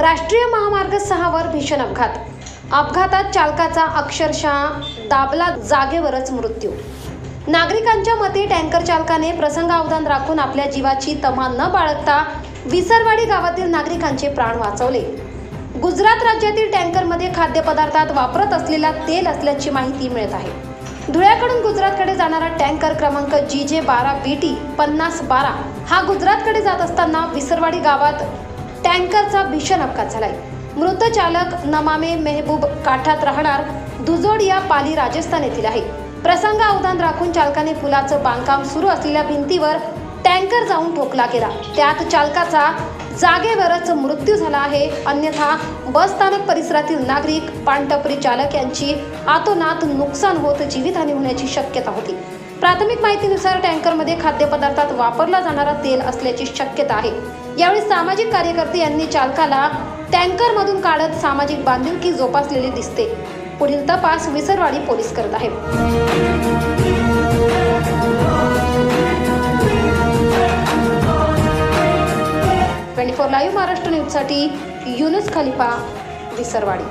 राष्ट्रीय महामार्ग सहावर भीषण अपघात. अपघातात चालकाचा अक्षरशः दाबला जागेवरच मृत्यू. नागरिकांच्या मते टँकर चालकाने प्रसंगावधान राखून आपल्या जीवाची तमा न बाळगता विसरवाडी गावातील नागरिकांचे प्राण वाचवले. गुजरात राज्यातील टँकरमध्ये खाद्यपदार्थात वापरत असलेला तेल असल्याची माहिती मिळत आहे. धुळ्याकडून गुजरातकडे जाणारा टँकर क्रमांक जी जे बारा बी टी पन्नास बारा हा गुजरातकडे जात असताना विसरवाडी गावात टँकरचा भीषण अपघात झालाय. मृत चालक नमामे मेहबूब काठात राहणार दुजोड या पाली राजस्थान येथील आहे. प्रसंग अवधान राखून चालकाने पुलाचं बांधकाम सुरू असलेल्या भिंतीवर टँकर जाऊन ठोकला गेला. त्यात चालकाचा जागेवरच मृत्यू झाला आहे. अन्यथा बस स्थानक परिसरातील नागरिक पानटपरी चालक यांची आतोनात नुकसान होत जीवितहानी होण्याची शक्यता होती. प्राथमिक माहितीनुसार टँकरमध्ये खाद्यपदार्थात वापरला जाणारा तेल असल्याची शक्यता आहे. यावेळी सामाजिक कार्यकर्ते यांनी चालकाला टँकरमधून काढत सामाजिक बांधिलकी जोपासलेली दिसते. पुढील तपास विसरवाडी पोलीस करत आहेत. ट्वेंटी फोर लाईव्ह महाराष्ट्र न्यूजसाठी युनुस खलिफा विसरवाडी.